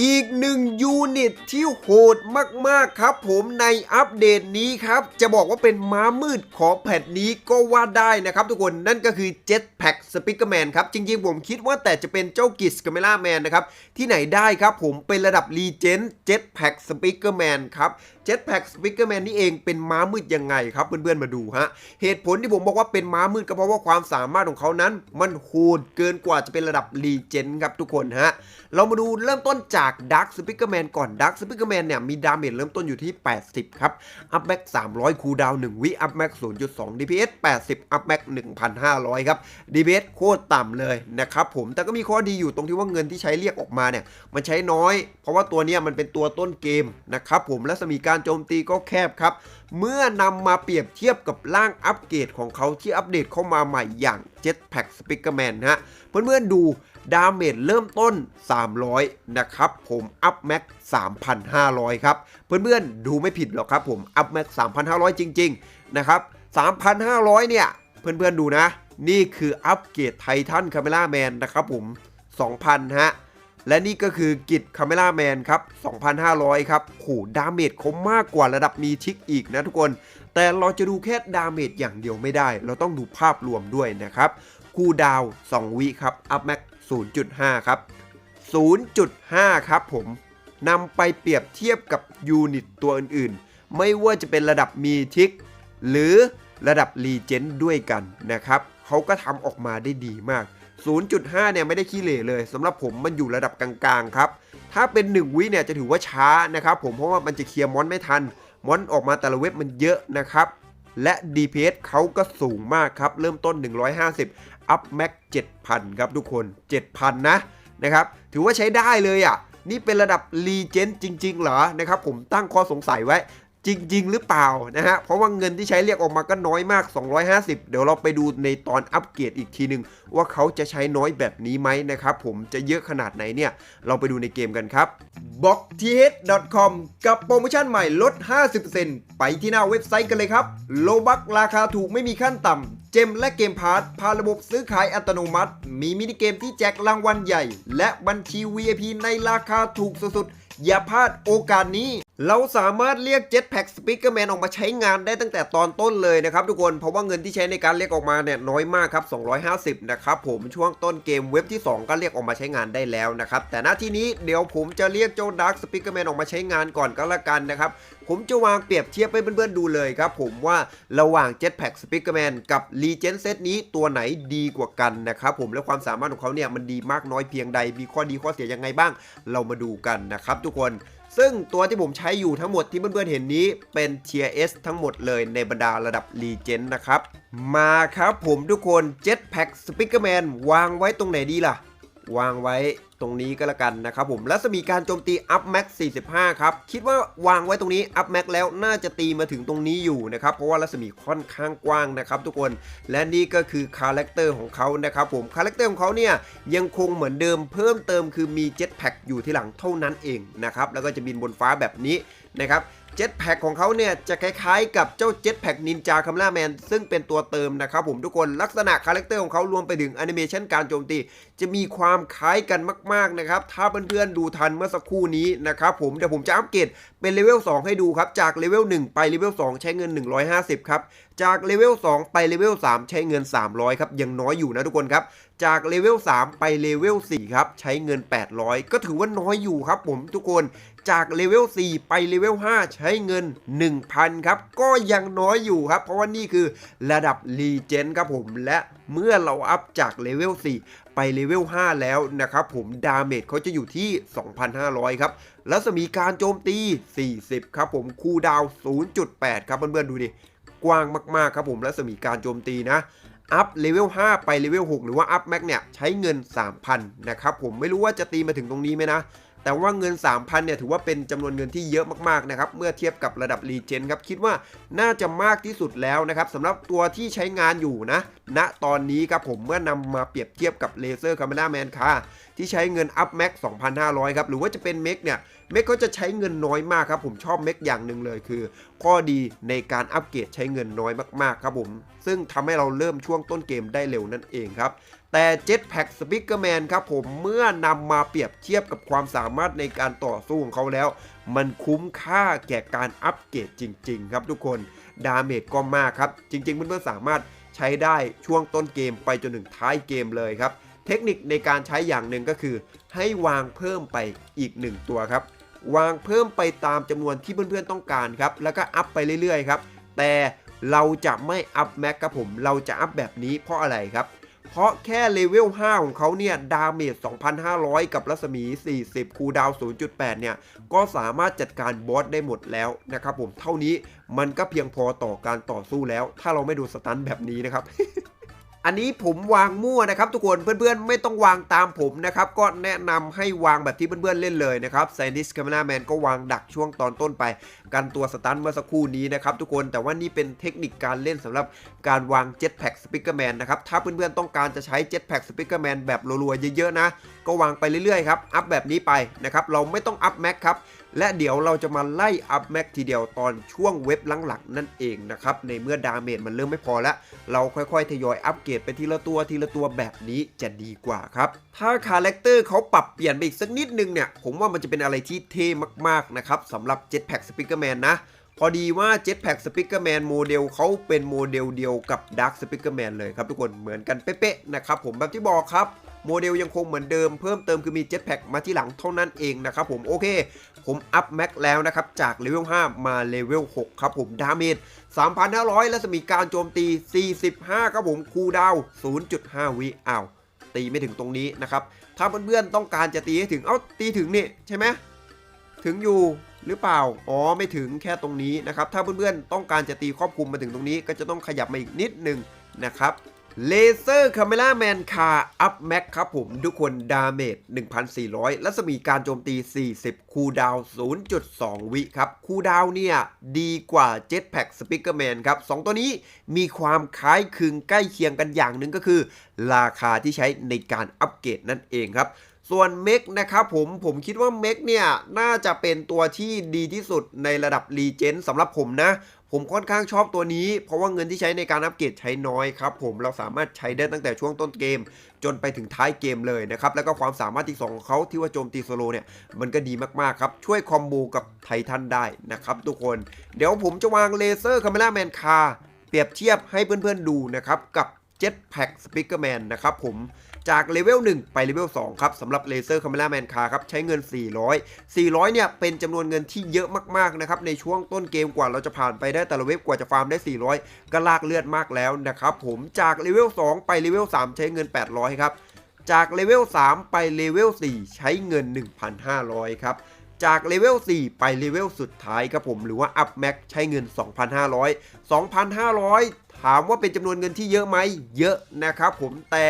อีกหนึ่งยูนิตที่โหดมากๆครับผมในอัปเดตนี้ครับ จะบอกว่าเป็นม้ามืดของแพทนี้ก็ว่าได้นะครับทุกคนนั่นก็คือ Jetpack Speakerman ครับ จริงๆผมคิดว่าแต่จะเป็นเจ้ากิสกัมเมล่าแมนนะครับ ที่ไหนได้ครับผมเป็นระดับ Legend Jetpack Speakerman ครับ Jetpack Speakerman นี่เองเป็นม้ามืดยังไงครับ เพื่อนๆมาดูฮะ เหตุผลที่ผมบอกว่าเป็นม้ามืดก็เพราะว่าความสามารถของเขานั้น มันโหดเกินกว่าจะเป็นระดับ Legend ครับทุกคนฮะ เรามาดูเริ่มต้นจาก Dark Speakerman ก่อน Dark Speakerman เนี่ยมีดาเมจเริ่มต้นอยู่ที่ 80 ครับ อัพแม็ก300 คูดาวน์1วิอัพแม็ก0.2 DPS 80 อัพแม็ก1,500 ครับ DPS โคตรต่ำเลยนะครับผมแต่ก็มีข้อดีอยู่ตรงที่ว่าเงินที่ใช้เรียกออกมาเนี่ยมันใช้น้อย เพราะว่าตัวเนี้ยมันเป็นตัวต้นเกมนะครับผมและสมีกาการโจมตีก็แคบครับ เมื่อนำมาเปรียบเทียบกับร่างอัปเกรดของเขาที่อัปเดตเข้ามาใหม่อย่าง Jetpack Speakerman ฮะ เพื่อนๆดูดาเมจเริ่มต้น 300 นะครับ ผมอัพแม็ก3,500 ครับ เพื่อนๆดูไม่ผิดหรอกครับผมอัพแม็ก3,500 จริง ๆ นะครับ 3,500 เนี่ย เพื่อนๆดูนะ นี่คืออัปเกรดไททันคาเมล่าแมนนะครับผม 2,000 ฮะ และนี่ก็คือกิจคาเมล่าแมนครับ 2,500 ครับโหดาเมจเขามากกว่าระดับมีทิกอีกนะทุกคน แต่เราจะดูแค่ดาเมจอย่างเดียวไม่ได้ เราต้องดูภาพรวมด้วยนะครับ คูดาว 2 วิครับ อัพแม็ก0.5 ครับ 0.5 ครับผมนำไปเปรียบเทียบกับยูนิตตัวอื่นๆ ไม่ว่าจะเป็นระดับมีทิก หรือระดับรีเจนด้วยกันนะครับ เขาก็ทำออกมาได้ดีมาก 0.5 เนี่ยไม่ได้ขี้เหร่เลยสำหรับผมมันอยู่ระดับกลางๆครับ ถ้าเป็น 1 วิเนี่ยจะถือว่าช้านะครับผมเพราะว่ามันจะเคลียร์มอนไม่ทัน มอนออกมาแต่ละเว็บมันเยอะนะครับ และ DPS เขาก็สูงมากครับ เริ่มต้น 150 อัพแม็ก7,000 ครับทุกคน 7,000 นะนะครับ ถือว่าใช้ได้เลยอะนี่เป็นระดับรีเจนจริง ๆ เหรอนะครับผมตั้งข้อสงสัยไว้ จริง ๆ หรือเปล่านะฮะ เพราะว่าเงินที่ใช้เรียกออกมาก็น้อยมาก 250 เดี๋ยวเราไปดูในตอนอัปเกรดอีกทีหนึ่งว่าเขาจะใช้น้อยแบบนี้ไหมนะครับ ผมจะเยอะขนาดไหนเนี่ย เราไปดูในเกมกันครับ b o x t h c o m กับโปรโมชั่นใหม่ลด 50%ไปที่หน้าเว็บไซต์กันเลยครับ โลบักราคาถูกไม่มีขั้นต่ำเจมและเกมพาร์ทพาระบบซื้อขายอัตโนมัติ มีมินิเกมที่แจกรางวัลใหญ่ และบัญชี VIP ในราคาถูกสุดๆอย่าพลาดโอกาสนี้ เราสามารถเรียก Jetpack Speakerman ออกมาใช้งานได้ตั้งแต่ตอนต้นเลยนะครับทุกคนเพราะว่าเงินที่ใช้ในการเรียกออกมาเนี่ยน้อยมากครับ 250 นะครับผมช่วงต้นเกมเว็บที่ 2 ก็เรียกออกมาใช้งานได้แล้วนะครับ แต่หน้าที่นี้เดี๋ยวผมจะเรียกเจ้า Dark Speakerman ออกมาใช้งานก่อนก็แล้วกันนะครับ ผมจะวางเปรียบเทียบให้เพื่อนๆดูเลยครับผมว่าระหว่าง Jetpack Speakerman กับ Legend Set นี้ตัวไหนดีกว่ากันนะครับผมและความสามารถของเขาเนี่ยมันดีมากน้อยเพียงใดมีข้อดีข้อเสียยังไงบ้าง เรามาดูกันนะครับทุกคน ซึ่งตัวที่ผมใช้อยู่ทั้งหมดที่เพื่อนๆเห็นนี้เป็น Tier S ทั้งหมดเลยในบรรดาระดับ Legend นะครับ มาครับผมทุกคน Jetpack Speakerman วางไว้ตรงไหนดีล่ะ วางไว้ตรงนี้ก็แล้วกันนะครับผมรัศมีการโจมตี up max 45 ครับ คิดว่าวางไว้ตรงนี้ up max แล้วน่าจะตีมาถึงตรงนี้อยู่นะครับเพราะว่ารัศมีค่อนข้างกว้างนะครับทุกคนและนี่ก็คือคาแรคเตอร์ของเขานะครับผมคาแรคเตอร์ของเขาเนี่ยยังคงเหมือนเดิมเพิ่มเติมคือมี Jetpack อยู่ที่หลังเท่านั้นเองนะครับแล้วก็จะบินบนฟ้าแบบนี้ นะครับเจ็ตแพ็กของเขาเนี่ยจะคล้ายๆกับเจ้าเจ็ตแพ็กนินจาคัมล่าแมนซึ่งเป็นตัวเติมนะครับผมทุกคนลักษณะคาแรคเตอร์ของเขารวมไปถึงแอนิเมชันการโจมตี จะมีความคล้ายกันมากๆนะครับถ้าเพื่อนๆดูทันเมื่อสักครู่นี้นะครับผมเดี๋ยวผมจะอัปเกรดเป็นเลเวล2ให้ดูครับ จากเลเวล1ไปเลเวล2ใช้เงิน 150 ครับ จากเลเวล2ไปเลเวล3ใช้เงิน 300 ครับยังน้อยอยู่นะทุกคนครับจากเลเวล3ไปเลเวล4ครับใช้เงิน 800 ก็ถือว่าน้อยอยู่ครับผมทุกคน จากเลเวล 4 ไปเลเวล 5 ใช้เงิน 1,000 ครับ ก็ยังน้อยอยู่ครับ เพราะว่านี่คือระดับรีเจนครับผม และเมื่อเราอัพจากเลเวล 4 ไปเลเวล 5 แล้วนะครับผม ดาเมจเขาจะอยู่ที่ 2,500 ครับแล้วสมีการโจมตี 40 ครับผม คูดาว 0.8 ครับเพื่อนๆดูดิ กว้างมากๆครับผมและสมีการโจมตีนะอัพเลเวล 5 ไปเลเวล 6 หรือว่าอัพแม็กเนี่ย ใช้เงิน 3,000 นะครับผมไม่รู้ว่าจะตีมาถึงตรงนี้ไหมนะ แต่ว่าเงิน 3,000เนี่ยถือว่าเป็นจำนวนเงินที่เยอะมากๆนะครับเมื่อเทียบกับระดับรีเจนครับคิดว่าน่าจะมากที่สุดแล้วนะครับสำหรับตัวที่ใช้งานอยู่นะณตอนนี้ครับผมเมื่อนำมาเปรียบเทียบกับเลเซอร์คา m ม r a แมนคาที่ใช้เงินอัพแม็ก2,500 ครับ หรือว่าจะเป็นเมกเนี่ยเมกเขาจะใช้เงินน้อยมากครับ ผมชอบเมกอย่างหนึ่งเลยคือ ข้อดีในการอัปเกรดใช้เงินน้อยมากๆครับผม ซึ่งทำให้เราเริ่มช่วงต้นเกมได้เร็วนั่นเองครับ แต่ Jetpack Speakerman ครับผมเมื่อนำมาเปรียบเทียบกับความสามารถในการต่อสู้ของเขาแล้ว มันคุ้มค่าแก่การอัปเกรดจริง ๆ ครับทุกคน ดาเมจก็มากครับ จริง ๆ เพื่อนๆสามารถใช้ได้ช่วงต้นเกมไปจนถึงท้ายเกมเลยครับ เทคนิคในการใช้อย่างหนึ่งก็คือ ให้วางเพิ่มไปอีก 1 ตัวครับ วางเพิ่มไปตามจำนวนที่เพื่อนๆต้องการครับ แล้วก็อัพไปเรื่อยๆครับ แต่เราจะไม่อัพแม็กครับผม เราจะอัพแบบนี้เพราะอะไรครับ เพราะแค่เลเวล 5 ของเขาเนี่ย ดาเมจ 2,500 กับรัศมี 40 คูดาวน์0.8 เนี่ย ก็สามารถจัดการบอสได้หมดแล้วนะครับผม เท่านี้มันก็เพียงพอต่อการต่อสู้แล้ว ถ้าเราไม่ดูสตันแบบนี้นะครับ อันนี้ผมวางมั่วนะครับ ทุกคนเพื่อนๆ ไม่ต้องวางตามผมนะครับ ก็แนะนำให้วางแบบที่เพื่อนๆเล่นเลยนะครับไซนิสคา m ม r a แมนก็วางดักช่วงตอนต้นไป กันตัวสตันเมื่อสักครู่นี้นะครับทุกคนแต่ว่านี่เป็นเทคนิคการเล่นสำหรับการวาง Jetpack Speakerman นะครับ ถ้าเพื่อนๆต้องการจะใช้ Jetpack Speakerman แบบรัวๆเยอะๆนะ ก็วางไปเรื่อยๆครับอัพแบบนี้ไปนะครับเราไม่ต้องอัพแม็กครับ และเดี๋ยวเราจะมาไล่อัพแม็กทีเดียวตอนช่วงเว็บหลังๆนั่นเองนะครับ ในเมื่อดาเมจมันเริ่มไม่พอแล้ว เราค่อยๆ ทยอยอัปเกรดไปทีละตัวทีละตัวแบบนี้จะดีกว่าครับ ถ้าคาแรคเตอร์เขาปรับเปลี่ยนไปอีกสักนิดนึงเนี่ย ผมว่ามันจะเป็นอะไรที่เท่มากๆนะครับสำหรับ Jetpack Speakerman นะพอดีว่า Jetpack Speakerman โมเดลเขาเป็นโมเดลเดียวกับ Dark Speakerman เลยครับทุกคนเหมือนกันเป๊ะๆนะครับผมแบบที่บอกครับ โมเดลยังคงเหมือนเดิมเพิ่มเติมคือมี Jetpack มาที่หลังเท่านั้นเองนะครับผมโอเค ผมอัพแม็กแล้วนะครับ จากเลเวล 5 มาเลเวล 6 ครับผมดาเมจ3,500 และสมีการโจมตี 45 ครับผมคูดาวน์0.5 วิอ้าวตีไม่ถึงตรงนี้นะครับ ถ้าเพื่อนๆต้องการจะตีให้ถึง เอ้าตีถึงนี่ใช่ไหมถึงอยู่หรือเปล่า อ๋อ ไม่ถึงแค่ตรงนี้นะครับ ถ้าเพื่อนๆต้องการจะตีครอบคลุมมาถึงตรงนี้ ก็จะต้องขยับมาอีกนิดหนึ่งนะครับ เลเซอร์คาเมล่าแมนคาอัพแม็กครับผม ทุกคนดาเมจ 1,400 รัศมีการโจมตี 40 คูดาวน์0.2 วิครับ คูดาวเนี่ย ดีกว่า Jetpack Speakerman ครับ 2 ตัวนี้มีความคล้ายคลึงใกล้เคียงกันอย่างหนึ่งก็คือ ราคาที่ใช้ในการอัปเกรดนั่นเองครับส่วนเมกนะครับผมผมคิดว่าเมกเนี่ย น่าจะเป็นตัวที่ดีที่สุดในระดับรีเจนสำหรับผมนะ ผมค่อนข้างชอบตัวนี้ เพราะว่าเงินที่ใช้ในการอัปเกรดใช้น้อยครับผมเราสามารถใช้ได้ตั้งแต่ช่วงต้นเกม จนไปถึงท้ายเกมเลยนะครับแล้วก็ความสามารถที่สองของเขาที่ว่าโจมตีโซโลเนี่ยมันก็ดีมากๆครับช่วยคอมโบกับไททันได้นะครับทุกคน เดี๋ยวผมจะวางเลเซอร์คาเมล่าแมนคาเปรียบเทียบให้เพื่อนๆดูนะครับกับ Jetpack Speakerman นะครับผมจากเลเวล1ไปเลเวล2ครับสำหรับเลเซอร์คาเมล่าแมนคาครับใช้เงิน 400 400 เนี่ย เป็นจำนวนเงินที่เยอะมาก ๆ นะครับ ในช่วงต้นเกมกว่าเราจะผ่านไปได้แต่ละเว็บกว่าจะฟาร์มได้ 400 ก็ลากเลือดมากแล้วนะครับผมจากเลเวล2ไปเลเวล3 ใช้เงิน 800 ครับ จากเลเวล3ไปเลเวล4 ใช้เงิน 1,500 ครับจากเลเวล 4 ไปเลเวลสุดท้ายครับผม หรือว่าอัพแม็กใช้เงิน 2,500 2,500 ถามว่าเป็นจำนวนเงินที่เยอะไหมเยอะนะครับผมแต่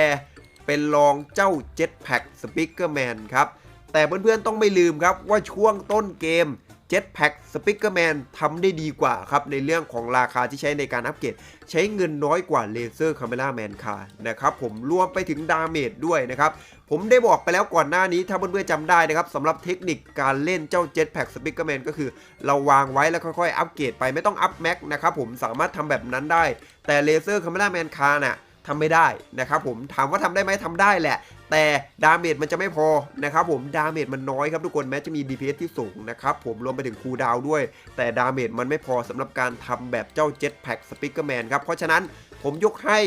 เป็นรองเจ้า Jetpack Speakerman ครับแต่เพื่อนๆต้องไม่ลืมครับว่าช่วงต้นเกม Jetpack Speakerman ทำได้ดีกว่าครับ ในเรื่องของราคาที่ใช้ในการอัปเกรด ใช้เงินน้อยกว่า Laser Camera Man ค่ะนะครับผมรวมไปถึงดาเมจด้วยนะครับ ผมได้บอกไปแล้วก่อนหน้านี้ถ้าเพื่อนๆจำได้นะครับสำหรับเทคนิคการเล่นเจ้า Jetpack Speakerman ก็คือ เราวางไว้แล้วค่อยๆ อัปเกรดไปไม่ต้องอัพแม็กนะครับผมสามารถทำแบบนั้นได้ แต่ Laser Camera Man คาน่ะ ทำไม่ได้นะครับผมถามว่าทำได้ไหมทำได้แหละ แต่ดาเมจมันจะไม่พอนะครับผมดาเมจมันน้อยครับทุกคนแม้จะมี DPS ที่สูงนะครับผมรวมไปถึงคูดาวด้วย แต่ดาเมจมันไม่พอสำหรับการทำแบบเจ้า Jetpack Speakerman ครับเพราะฉะนั้นผมยกให้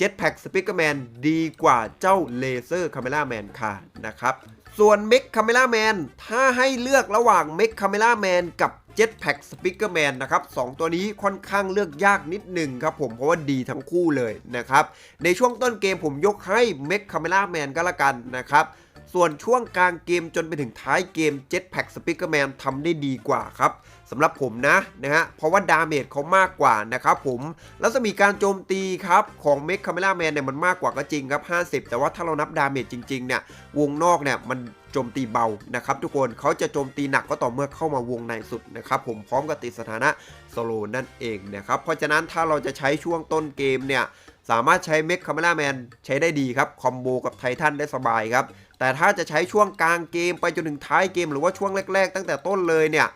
Jetpack Speakerman ดีกว่าเจ้า Laser Camera Man ค่ะนะครับส่วน Mech Camera Man ถ้าให้เลือกระหว่าง Mech Camera Man กับ Jetpack Speakerman นะครับสองตัวนี้ค่อนข้างเลือกยากนิดหนึ่งครับผมเพราะว่าดีทั้งคู่เลยนะครับ ในช่วงต้นเกมผมยกให้ Mech Camera Man ก็แล้วกันนะครับส่วนช่วงกลางเกมจนไปถึงท้ายเกม Jetpack Speakerman ทำได้ดีกว่าครับสำหรับผมนะนะฮะเพราะว่าดาเมจเขามากกว่านะครับผมแล้วจะมีการโจมตีครับของ Mech Camera Man เนี่ยมันมากกว่าก็จริงครับ 50 แต่ว่าถ้าเรานับดาเมจจริงๆเนี่ยวงนอกเนี่ยมัน โจมตีเบานะครับทุกคนเขาจะโจมตีหนักก็ต่อเมื่อเข้ามาวงในสุดนะครับผมพร้อมกับติดสถานะโซโลนั่นเองนะครับเพราะฉะนั้นถ้าเราจะใช้ช่วงต้นเกมเนี่ยสามารถใช้เมคคาเมล่าแมนใช้ได้ดีครับคอมโบกับไททันได้สบายครับแต่ถ้าจะใช้ช่วงกลางเกมไปจนถึงท้ายเกม หรือว่าช่วงแรก ๆ ตั้งแต่ต้นเลยเนี่ย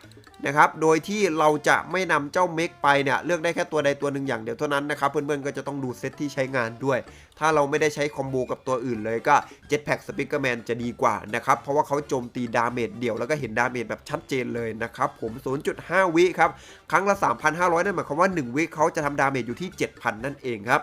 นะครับ โดยที่เราจะไม่นำเจ้าเมกไปเนี่ยเลือกได้แค่ตัวใดตัวหนึ่งอย่างเดียวเท่านั้นนะครับ เพื่อนๆก็จะต้องดูเซตที่ใช้งานด้วย ถ้าเราไม่ได้ใช้คอมโบกับตัวอื่นเลยก็ Jetpack Speaker Man จะดีกว่านะครับ เพราะว่าเขาโจมตีดาเมจเดี่ยวแล้วก็เห็นดาเมจแบบชัดเจนเลยนะครับ ผม 0.5 วิครับ ครั้งละ 3,500 นั่นหมายความว่า 1 วิเขาจะทำดาเมจอยู่ที่ 7,000 นั่นเองครับ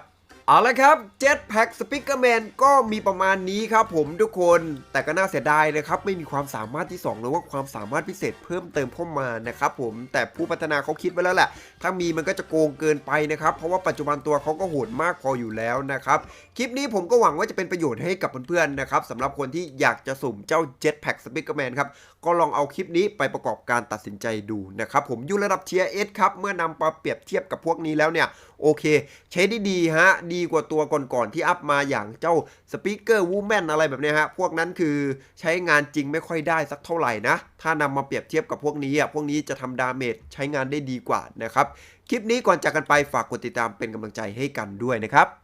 เอาละครับ Jetpack Speaker Man ก็มีประมาณนี้ครับผมทุกคน แต่ก็น่าเสียดายนะครับ ไม่มีความสามารถที่ 2 หรือว่าความสามารถพิเศษเพิ่มเติมเข้ามานะครับผมแต่ผู้พัฒนาเขาคิดไว้แล้วแหละ ถ้ามีมันก็จะโกงเกินไปนะครับ เพราะว่าปัจจุบันตัวเขาก็โหดมากพออยู่แล้วนะครับ คลิปนี้ผมก็หวังว่าจะเป็นประโยชน์ให้กับเพื่อนๆนะครับสำหรับคนที่อยากจะสุ่มเจ้า Jetpack Speaker Man ครับก็ลองเอาคลิปนี้ไปประกอบการตัดสินใจดูนะครับผมอยู่ระดับเทียเอสครับเมื่อนำมาเปรียบเทียบกับพวกนี้แล้วเนี่ยโอเค ใช้ได้ดีฮะดีกว่าตัวก่อนๆที่อัพมาอย่างเจ้าสปีกเกอร์วูแมนอะไรแบบนี้ฮะ พวกนั้นคือใช้งานจริงไม่ค่อยได้สักเท่าไหร่นะ ถ้านำมาเปรียบเทียบกับพวกนี้อะพวกนี้จะทำดาเมจใช้งานได้ดีกว่านะครับ คลิปนี้ก่อนจากกันไปฝากกดติดตามเป็นกำลังใจให้กันด้วยนะครับ